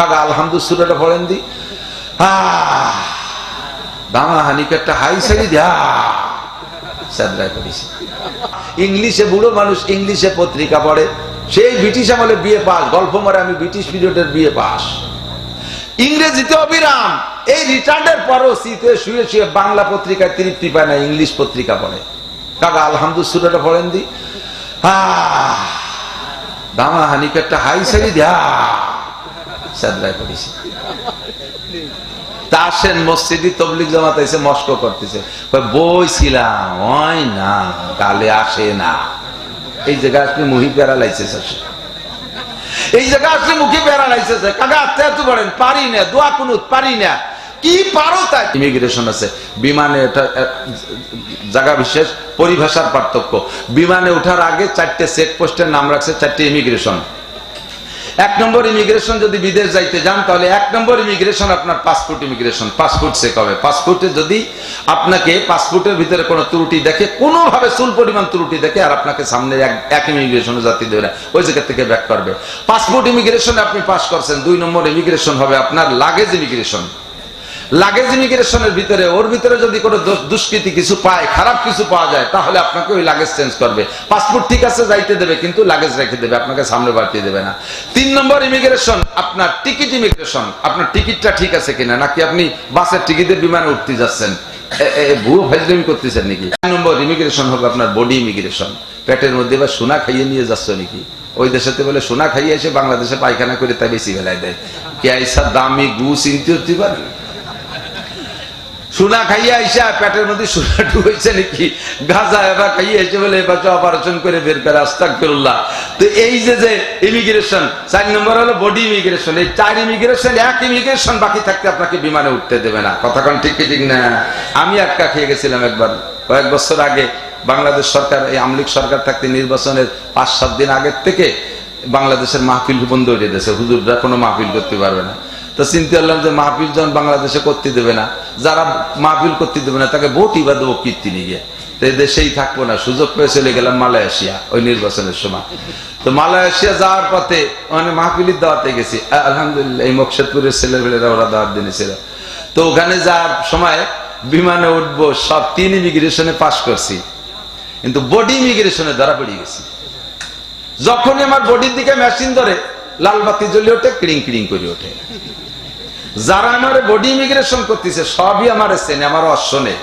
কাকা আলহামদুল সুরাটা পড়েন দি দামা হানিকারটা হাই সারি দিয়া। ইংলিশে বুড়ো মানুষ ইংলিশে পত্রিকা পড়ে, সেই ব্রিটিশ আমলে বিয়ে পাস। গল্প মারে আমি ব্রিটিশ পিরিয়ডের বিয়ে পাস। ইংরেজিতে অবিরাম। এই রিটার্নের পরও শীতে শুয়ে শুয়ে বাংলা পত্রিকায় তৃপ্তি পায় না, ইংলিশ পত্রিকা পড়ে। কাকা আলহামদুল সুরাটা পড়েন দি দামা হানিকারটা হাই সারি দিয়া। তাসেন মসজিদি তবলিক জামাত এসে করতেছে। বইছিলাম না, গালে আসে না। এই জায়গা আসলে মুহি প্যারালাইসিস আসে এই জায়গা আসলে মুখে কাকা এত পারি না, দোয়া কুনুত, পারি না। কি পারো ইমিগ্রেশন আছে। বিমানে এটা জায়গা বিশেষ, পরিভাষার পার্থক্য। বিমানে ওঠার আগে চারটে চেক পোস্টের নাম রাখছে, চারটে ইমিগ্রেশন এক নম্বর ইমিগ্রেশন যদি বিদেশ যাইতে যান, তাহলে এক নম্বর ইমিগ্রেশন আপনার পাসপোর্ট ইমিগ্রেশন, পাসপোর্ট চেক হবে। পাসপোর্টে যদি আপনাকে পাসপোর্টের ভিতরে কোনো ত্রুটি দেখে, কোনোভাবে চুল পরিমাণ ত্রুটি দেখে, আর আপনাকে সামনে এক ইমিগ্রেশনে জাতি দেবে না ওই জায়গা থেকে ব্যাক করবে। পাসপোর্ট ইমিগ্রেশনে আপনি পাস করছেন, দুই নম্বর ইমিগ্রেশন হবে আপনার লাগেজ ইমিগ্রেশন। লাগেজ ইমিগ্রেশনের ভিতরে, ওর ভিতরে যদি কোনো দুষ্কৃতি কিছু পায়, খারাপ কিছু পাওয়া যায়, তাহলে আপনাকে ওই লাগেজ চেঞ্জ করবে। পাসপোর্ট ঠিক আছে, যাইতে দেবে, কিন্তু লাগেজ রেখে দেবে, আপনাকে সামনে বাড়িয়ে দেবে না। তিন নম্বর ইমিগ্রেশন, আপনার টিকিট ইমিগ্রেশন, আপনার টিকিটটা ঠিক আছে কিনা, নাকি আপনি বাসের টিকিটের বিমানে উঠতে যাচ্ছেন? ভুয়ো ফাইজলামি করতেছেন নাকি? চার নম্বর ইমিগ্রেশন হবে আপনার বডি ইমিগ্রেশন। পেটের মধ্যে বা সোনা খাইয়ে নিয়ে যাচ্ছ নাকি? ওই দেশেতে বলে সোনা খাইয়ে এসে বাংলাদেশে পায়খানা করে তাই বেশি বেলায় দেয়। কে আইসা দামি গু চিনতে হতে পারবে সোনা খাইয়া আইসা পেটের মধ্যে সোনা ঢুকেছে নাকি? গাঁজা এবার খাইয়ে এসে বলে এবার অপারেশন করে বের করে আস্তাক ফিরুল্লাহ তো এই যে যে ইমিগ্রেশন চার নম্বর হলো বডি ইমিগ্রেশন এই চার ইমিগ্রেশন এক ইমিগ্রেশন বাকি থাকতে আপনাকে বিমানে উঠতে দেবে না। কথা কোন ঠিক ঠিক না? আমি একা খেয়ে গেছিলাম একবার। কয়েক বছর আগে বাংলাদেশ সরকার, এই আমলিক সরকার থাকতে নির্বাচনের পাঁচ সাত দিন আগের থেকে বাংলাদেশের মাহফিল বন্ধ হয়ে দিয়েছে হুজুররা কোনো মাহফিল করতে পারবে না। তো চিন্তা করলাম যে মাহফিল যখন বাংলাদেশে করতে দেবে না, যারা মাহফিল করতে দেবে না, তাকে ভোটই বা দেবো কীর্তি নিয়ে। তো এই দেশেই থাকব না, সুযোগ পেয়ে চলে গেলাম মালয়েশিয়া ওই নির্বাচনের সময়। তো মালয়েশিয়া যাওয়ার পথে মানে মাহফিলির দাওয়াতে গেছি। আলহামদুলিল্লাহ, এই মকসদপুরের ছেলেমেয়েরা ওরা দাওয়াত দিয়েছিল তো ওখানে যাওয়ার সময় বিমানে উঠবো, সব তিন ইমিগ্রেশনে পাশ করছি। কিন্তু বডি ইমিগ্রেশনে ধরা পড়ে গেছি। যখনই আমার বডির দিকে মেশিন ধরে লাল বাতি জ্বলে ওঠে, ক্রিং ক্রিং করে ওঠে। যারা আমার বডি ইমিগ্রেশন করতেছে, সবই আমার চেনে, আমার অশ্বনে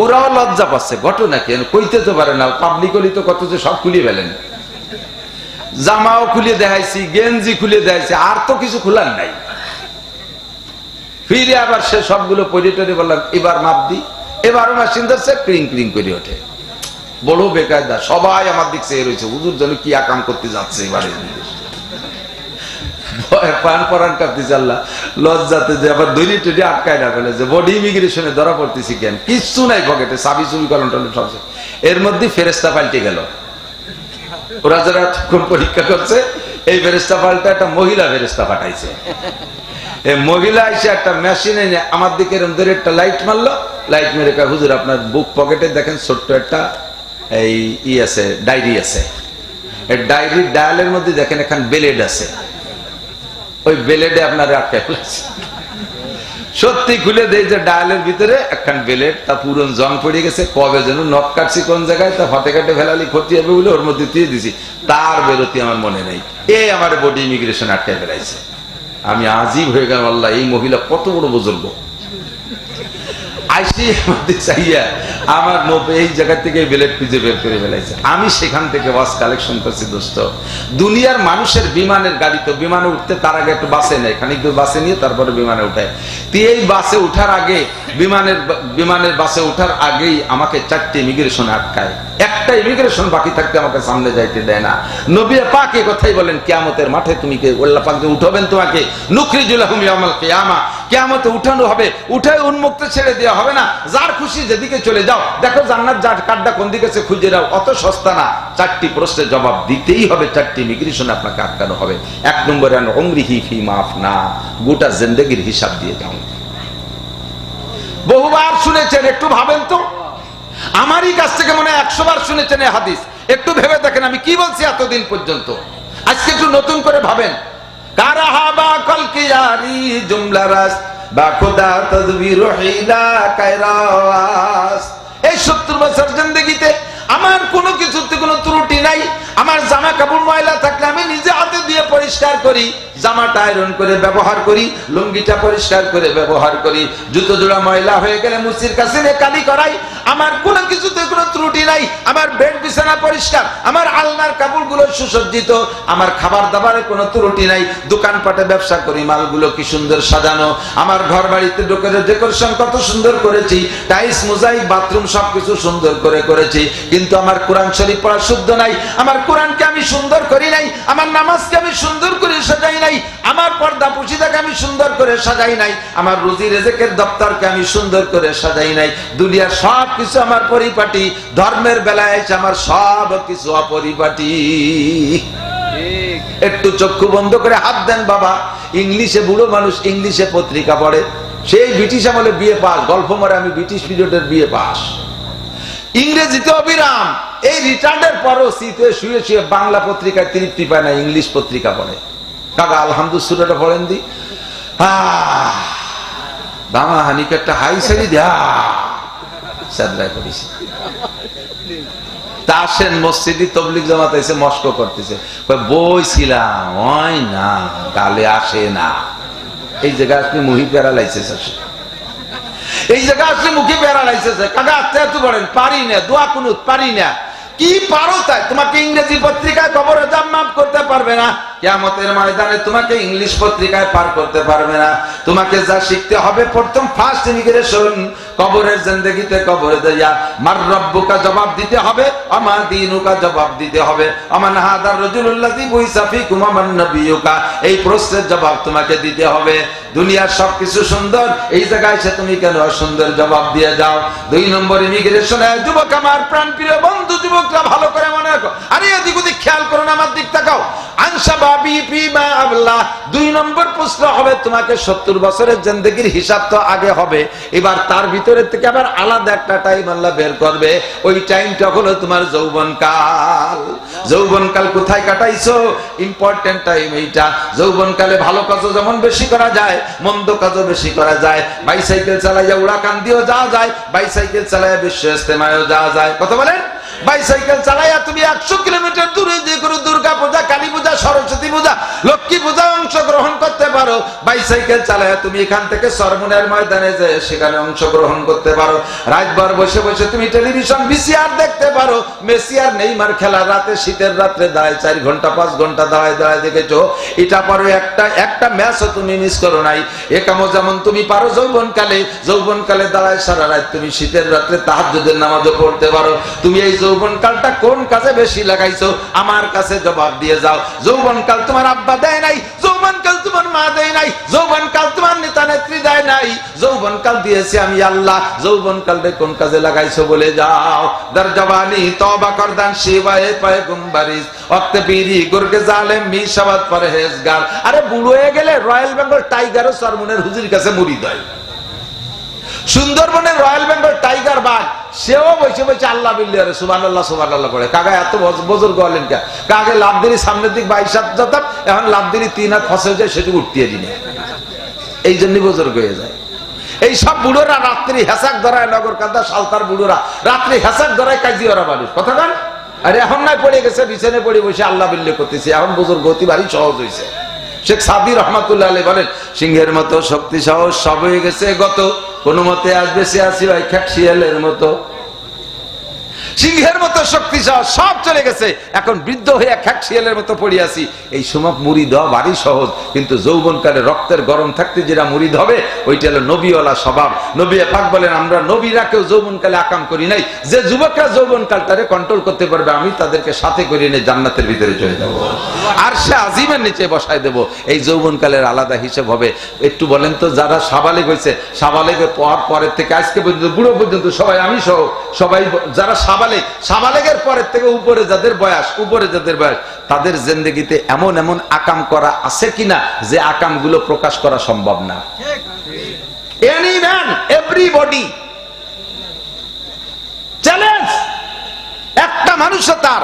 ওরাও লজ্জা পাচ্ছে, ঘটনা কেন কইতে তো পারে না পাবলিক তো কত যে সব খুলিয়ে ফেলেন। জামাও খুলে দেখাইছি, গেঞ্জি খুলে দেখাইছি, আর তো কিছু খোলার নাই। ফিরে আবার সে সবগুলো পরিটরে বললাম, এবার মাপ দি। এবারও মেশিন ধরছে, ক্রিং ক্রিং করে ওঠে। বড় বেকায়দা, সবাই আমার দিক চেয়ে রয়েছে। হুজুর যেন কি আকাম করতে যাচ্ছে এবারে। পরীক্ষা করছে, এই ফেরেস্তা পাল্টা একটা মহিলা ফেরেস্তা পাঠাইছে। এই মহিলা এসে একটা মেশিনে এনে আমার দিকে এরকম ধরে একটা লাইট মারলো। লাইট মেরে হুজুর, আপনার বুক পকেটে দেখেন ছোট্ট একটা এই ই আছে, ডায়েরি আছে। ডায়েরির ডায়ালের মধ্যে দেখেন এখান বেলেড আছে। ওই বেলেটে আপনার আটকে ফেলেছে। সত্যি খুলে দেয় যে ডায়ালের ভিতরে একখান বেলেট তা পুরন জং পড়ে গেছে, কবে যেন নখ কাটছি কোন জায়গায়, তা হাতে কাটে ফেলালি, ক্ষতি হবে বলে ওর মধ্যে দিয়ে দিছি। তার বেরোতি আমার মনে নেই। এ আমার বডি ইমিগ্রেশন আটকায় ফেলাইছে। আমি আজীব হয়ে গেলাম, আল্লাহ, এই মহিলা কত বড় বুজুর্গ। আইসি মধ্যে চাইয়া আমার মোপে এই জায়গা থেকে বেলেট খুঁজে বের করে ফেলাইছে। আমি সেখান থেকে ওয়াজ কালেকশন করছি, দোস্ত। দুনিয়ার মানুষের বিমানের গাড়ি তো, বিমানে উঠতে তার আগে একটু বাসে নেয়। খানিক দূর বাসে নিয়ে তারপরে বিমানে উঠায়। তো এই বাসে উঠার আগে, বিমানের বিমানের বাসে উঠার আগেই আমাকে চারটে ইমিগ্রেশন আটকায়। একটা ইমিগ্রেশন বাকি থাকতে আমাকে সামনে যাইতে দেয় না। নবী পাক কথাই বলেন, কেয়ামতের মাঠে তুমি কে উল্লাহ পাক উঠাবেন তোমাকে নুকরি জুলাহুম ইয়ামাল কিয়ামা। কিয়ামতে উঠানো হবে, উঠায় উন্মুক্ত ছেড়ে দেওয়া হবে না। যার খুশি যেদিকে চলে যাও, দেখো জান্নাত যার কাড্ডা কোন দিকে সে খুঁজে দাও, অত সস্তা না। চারটি প্রশ্নের জবাব দিতেই হবে, চারটি ইমিগ্রেশন আপনাকে আটকানো হবে। এক নম্বরে অমরিহি ফি মাফ না গোটা জিন্দগির হিসাব দিয়ে যাও বহুবার শুনেছেন, একটু ভাবেন তো। আমারই কাছ থেকে মনে হয় একশো বার শুনেছেন হাদিস। একটু ভেবে দেখেন, আমি কি বলছি এতদিন পর্যন্ত? আজকে একটু নতুন করে ভাবেন। কারাহা বা কলকিয়ারি জুমলা রাস, বা খোদা তদবির এই সত্তর বছর জিন্দগিতে আমার কোনো কিছুতে কোনো ত্রুটি নাই, আমার জামা কাপড় ময়লা থাকলে আমি নিজে হাতে দিয়ে পরিষ্কার করি। জামাটা আয়রন করে ব্যবহার করি, লুঙ্গিটা পরিষ্কার করে ব্যবহার করি। জুতো জোড়া ময়লা হয়ে গেলে মুসির কাছে কালি করাই। আমার কোনো কিছুতে কোনো ত্রুটি নাই, আমার বেড বিছানা পরিষ্কার, আমার আলনার কাপড়গুলো সুসজ্জিত, আমার খাবার দাবারে কোনো ত্রুটি নাই। দোকানপাটে ব্যবসা করি, মালগুলো কি সুন্দর সাজানো। আমার ঘর বাড়িতে ঢোকের ডেকোরেশন কত সুন্দর করেছি টাইলস মোজাইক বাথরুম সবকিছু সুন্দর করে করেছি। কিন্তু আমার কোরআন শরীফ পড়া শুদ্ধ নাই, আমার কোরআনকে আমি সুন্দর করি নাই, আমার নামাজকে আমি সুন্দর করে সাজাই নাই। আমার পর্দা পুশিদাকে আমি সুন্দর করে সাজাই নাই আমার রুজি রেজেকের দপ্তরকে আমি সুন্দর করে সাজাই নাই। দুনিয়ার সব কিছু আমার পরিপাটি ধর্মের বেলায় এসে আমার সব কিছু অপরিপাটি একটু চক্ষু বন্ধ করে হাত দেন বাবা। ইংলিশে বুড়ো মানুষ ইংলিশে পত্রিকা পড়ে। সেই ব্রিটিশ আমলে বিয়ে পাস গল্প মারে আমি ব্রিটিশ পিরিয়ডের বিয়ে পাস। ইংরেজিতে অবিরাম এই রিটার্নের পরও শীতে শুয়ে শুয়ে বাংলা পত্রিকায় তৃপ্তি পায় না ইংলিশ পত্রিকা পড়ে। কাকা আলহামদুসুরাটা পড়েন দি। হাই সারি তা আসেন তবলিক জামাত এসে মস্ক করতেছে। ওই না, গালে আসে না। এই জায়গায় আপনি মুহি লাইসেন্স আসে এই জায়গা আসলে মুখে লাইছে কাকা তেতু বলেন, পারি না, দোয়া পারি না। কি পারো তাই? তোমাকে ইংরেজি পত্রিকায় কবরে দাম মাফ করতে পারবে না। কেমতের ময়দানে তোমাকে ইংলিশ পত্রিকায় পার করতে পারবে না। তোমাকে যা শিখতে হবে প্রথম ফার্স্ট ইমিগ্রেশন কবরের জিন্দগিতে কবরে দেয়া। মার রব্বুকা জবাব দিতে হবে, আমার দিনুকা জবাব দিতে হবে। আমার হাদার রজুল্লাহি বুইসাফি কুমামান নবিয়ুকা। এই প্রশ্নের জবাব তোমাকে দিতে হবে। দুনিয়ার সবকিছু সুন্দর, এই জায়গায় এসে তুমি কেন অসুন্দর জবাব দিয়ে যাও দুই নম্বর ইমিগ্রেশনে যুবক আমার প্রাণ প্রিয় বন্ধু যুবকরা, ভালো করে মনে রাখো। আরে এদিক ওদিক খেয়াল করো না আমার দিক তাকাও। আনসা বাবি পি মা আল্লাহ দুই নম্বর প্রশ্ন হবে, তোমাকে সত্তর বছরের জিন্দগির হিসাব তো আগে হবে। এবার তার ভিতরে থেকে আবার আলাদা একটা টাইম আল্লাহ বের করবে। ওই টাইমটা হলো তোমার যৌবন কাল যৌবন কাল কোথায় কাটাইছো? ইম্পর্টেন্ট টাইম এইটা। যৌবন কালে ভালো কাজও যেমন বেশি করা যায়, মন্দ কাজও বেশি করা যায়। বাইসাইকেল চালাইয়া উড়াকান দিয়েও যাওয়া যায় বাইসাইকেল চালাইয়া বিশ্ব ইস্তেমায়ও যাওয়া যায়। কথা বলেন? বাইসাইকেল চালাইয়া তুমি একশো কিলোমিটার দূরে যে কোনো দুর্গা পূজা, কালী পূজা, সরস্বতী পূজা, লক্ষ্মী পূজা অংশগ্রহণ করতে পারো। বাইসাইকেল চালাইয়া তুমি এখান থেকে সরমনের ময়দানে যে সেখানে অংশগ্রহণ করতে পারো। রাতভর বসে বসে তুমি টেলিভিশন বিসিআর দেখতে পারো। মেসিআর নেইমার খেলা রাতে, শীতের রাত্রে দাঁড়ায় চার ঘণ্টা, পাঁচ ঘণ্টা দাঁড়ায় দাঁড়ায় দেখেছ? এটা পারো একটা একটা ম্যাচও তুমি মিস করো নাই। একামো যেমন তুমি পারো যৌবন কালে যৌবন কালে দাঁড়ায় সারা রাত তুমি শীতের রাত্রে তাহাজ্জুদের নামাজও পড়তে পারো। তুমি এই কালটা কোন কাজে বেশি লাগাইছো? আমার কাছে জবাব দিয়ে যাও। তোমার আব্বা দেয় নাই তোমার মা দেয় নাই তোমার নেতা নেত্রী দেয় নাই। দিয়েছি আমি আল্লাহ কোন কাজে লাগাইছো বলে যাও। দর জবানি তবা অক্তে পিরি সাবাত পরহেজগার। আরে বুড়ো হয়ে গেলে রয়্যাল বেঙ্গল সরমনের হুজুর কাছে মুড়ি দেয়। সুন্দরবনের রয়্যাল বেঙ্গল টাইগার বাঘ, সেও বসে বসে আল্লাহ বিল্লিয়ারে সুবান আল্লাহ সুবান আল্লাহ করে। কাকা এত বজর গলেন কে? কাকে লাভ দিলি সামনের দিক বাইশ হাত যেতাম এখন লাভ দিলি তিন হাত ফসল যায়, সেটুকু উঠতিয়ে দিনে। এই জন্যই বজর হয়ে যায়। এই সব বুড়োরা রাত্রি হেসাক ধরায় নগর কান্দা, সালতার বুড়োরা। রাত্রি হেসাক ধরায় কাজি ওরা মানুষ। কথা কান? আরে এখন নাই পড়ে গেছে বিছানে পড়ে বসে আল্লাহ বিল্লি করতেছে। এখন বুজুর গতি ভারী সহজ হয়েছে শেখ সাদি রহমাতুল্লাহ আলী বলেন, সিংহের মতো শক্তি সাহস সব হয়ে গেছে গত। কোনো মতে আসবে আসি ভাই খ্যাক শিয়ালের মতো। সিংহের মতো শক্তি সব চলে গেছে। এখন বৃদ্ধ হয়ে খ্যাট শিয়ালের মতো পড়ে আছি। এই সময় মুড়ি দেওয়া ভারী সহজ, কিন্তু যৌবনকালে রক্তের গরম থাকতে যেটা মুড়িদ হবে, ওইটা হলো নবীওয়ালা স্বভাব। নবী পাক বলেন, আমরা নবীরা কেউ যৌবনকালে আকাম করি নাই। যে যুবকরা যৌবনকালটারে কন্ট্রোল করতে পারবে, আমি তাদেরকে সাথে করে নিয়ে জান্নাতের ভিতরে চলে যাব। আর সে আজিমের নিচে বসায় দেব। এই যৌবনকালের আলাদা হিসেব হবে। একটু বলেন তো, যারা সাবালেগ হয়েছে, সাবালেগের পর পরের থেকে আজকে পর্যন্ত, বুড়ো পর্যন্ত সবাই আমি সহ, সবাই যারা সাবালেগ সাবালেগের পরের থেকে উপরে যাদের বয়স, উপরে যাদের বয়স, তাদের জিন্দগিতে এমন এমন আকাম করা আছে কিনা যে আকামগুলো প্রকাশ করা সম্ভব না। একটা মানুষ তার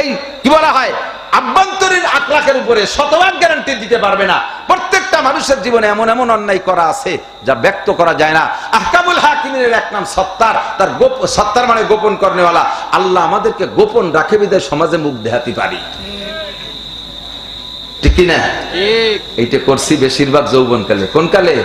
এই কি বলা হয়, আভ্যন্তরীণ আকলাকের উপরে শতভাগ গ্যারান্টি দিতে পারবে না। প্রত্যেকটা মানুষের জীবনে এমন এমন অন্যায় করা আছে যা ব্যক্ত করা যায় না। আহকামুল হাকিমের এক নাম সত্তার তার গোপ সত্তার মানে গোপন করেনেওয়ালা আল্লাহ আমাদেরকে গোপন রাখে বিদায় সমাজে মুখ দেখাতে পারি। ঠিক কি না এইটা করছি বেশিরভাগ যৌবন কালে কোন কালে?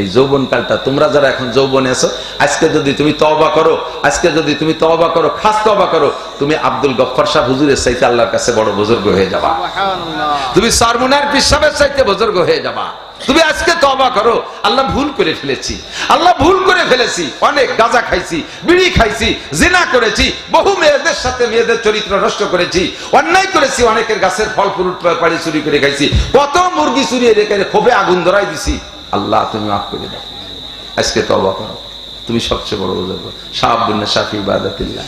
এই যৌবন কালটা তোমরা যারা এখন যৌবনে আছো আজকে যদি তুমি তওবা করো আজকে যদি তুমি তওবা করো খাস তওবা করো তুমি আব্দুল গফফার সাহেব হুজুরের চাইতে আল্লাহর কাছে বড় বুজুর্গ হয়ে যাবা। তুমি সারমুনার পিসাবের চাইতে বুজুর্গ হয়ে যাবা। তুমি আজকে তওবা করো। আল্লাহ ভুল করে ফেলেছি। আল্লাহ ভুল করে ফেলেছি। অনেক গাঁজা খাইছি, বিড়ি খাইছি, জিনা করেছি, বহু মেয়েদের সাথে মেয়েদের চরিত্র নষ্ট করেছি, অন্যায় করেছি, অনেকের গাছের ফল ফ্রুট পাড়ি চুরি করে খাইছি, কত মুরগি চুরিয়ে রেখে ক্ষোভে আগুন ধরাই দিছি। আল্লাহ, তুমি মাফ করে দাও। আজকে তওবা করো। তুমি সবচেয়ে বড় বুজুর্গ। শাহাবুন্না শাফি ইবাদাতিল্লাহ।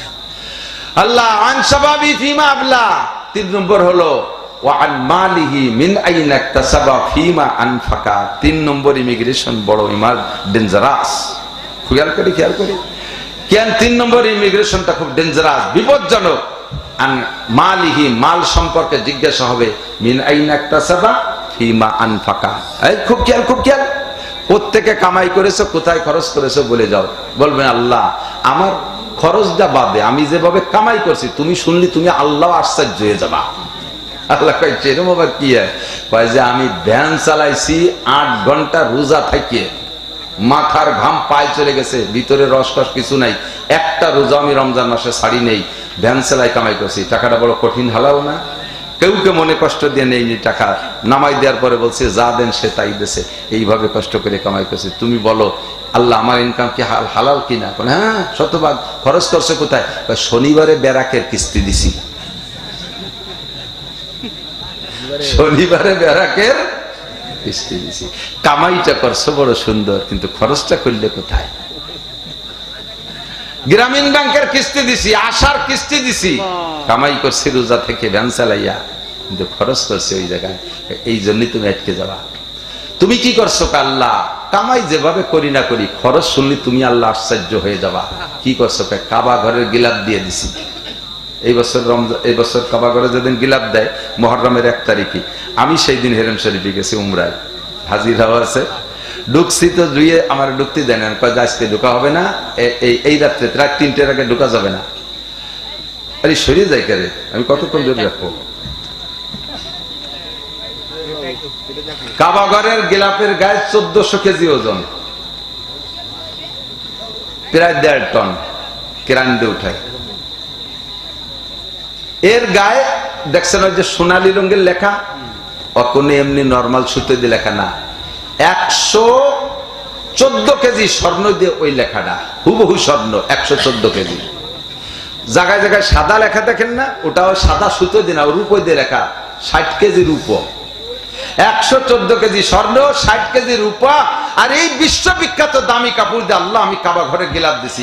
আল্লাহ, আন শাবাবি ফিমা আবলা। তিন নম্বর হলো ওয়ান মালিহি মিন আইনা ইকতাসাবা ফিমা আনফাকা। তিন নম্বর ইমিগ্রেশন, বড় ইমার ডেঞ্জারাস। খেয়াল করি খেয়াল করি। কেন তিন নম্বর ইমিগ্রেশনটা খুব ডেঞ্জারাস, বিপজ্জনক? আন মালিহি, মাল সম্পর্কে জিজ্ঞাসা হবে, মিন আইনা ইকতাসাবা ফিমা আনফাকা। এই খুব খেয়াল খুব খেয়াল। প্রত্যেকে কামাই করেছ, কোথায় খরচ করেছ বলে যাও। বলবেন, আল্লাহ, আমার খরচটা বাদে, আমি যেভাবে কামাই করছি, তুমি শুনলি তুমি আল্লাহ আশ্চর্য হয়ে যাবা। আল্লাহ কয় এরকম আবার কি কয় যে, আমি ভ্যান চালাইছি, আট ঘণ্টা রোজা থাকিয়ে মাথার ঘাম পায়ে চলে গেছে, ভিতরে রসকস কিছু নাই, একটা রোজা আমি রমজান মাসে শাড়ি নেই, ভ্যান সেলাই কামাই করছি, টাকাটা বড় কঠিন হালাও না? কেউ কে মনে কষ্ট দিয়ে নেইনি টাকা, নামাই দেওয়ার পরে বলছে, যা দেন সে তাই দেশে এইভাবে কষ্ট করে কামাই করছে, তুমি বলো, আল্লাহ আমার ইনকাম কি হাল- হালাল কিনা? হ্যাঁ শতভাগ, খরচ করছে কোথায়? শনিবারে ব্যারাকের কিস্তি দিছি। শনিবারে ব্যারাকের কিস্তি দিছি। কামাইটা করছ, বড় সুন্দর, কিন্তু খরচটা করলে কোথায়? গ্রামীণ ব্যাংকের কিস্তি দিছি, আশার কিস্তি দিছি। কামাই করছি রোজা থেকে, ভ্যান চালাইয়া, কিন্তু খরচ করছে ওই জায়গায়। এই জন্যই তুমি আটকে যাবা। তুমি কি করছ আল্লাহ? কামাই যেভাবে করি না করি, খরচ শুনলি তুমি আল্লাহ আশ্চর্য হয়ে যাবা। কি করছ কাবা ঘরের গিলাপ দিয়ে দিছি। এই বছর রমজান এই বছর কাবা ঘরে যেদিন গিলাপ দেয়, মহরমের এক তারিখে, আমি সেই দিন হেরেম শরীফে গেছি উমরায়। হাজির হওয়া আছে। ঢুকছি তো জুয়ে আমার ঢুকতে দেন না। কয়, আজকে ঢুকা হবে না এই এই রাত্রে, রাত তিনটের আগে ঢুকা যাবে না। আরে সরিয়ে যাই কেরে আমি কতক্ষণ ধরে রাখব? কাবাগরের গিলাপের গায়ে চোদ্দশো কেজি ওজন। প্রায় দেড় টন কেরান দিয়ে উঠায়। এর গায়ে দেখছেন ওই যে সোনালী রঙের লেখা? অকনে এমনি নর্মাল সুতো দিয়ে লেখা না। একশো চোদ্দ কেজি স্বর্ণ দিয়ে ওই লেখাটা। হুবহু স্বর্ণ, একশো চোদ্দ কেজি। জায়গায় জায়গায় সাদা লেখা দেখেন না? ওটাও সাদা সুতো দিয়ে না রূপ দিয়ে লেখা। ষাট কেজি রূপ। একশো চোদ্দ কেজি স্বর্ণ, ষাট কেজি রূপা। আর এই বিশ্ববিখ্যাত দামি কাপড় দিয়ে আল্লাহ আমি কাবা ঘরে গিলাপ দিছি।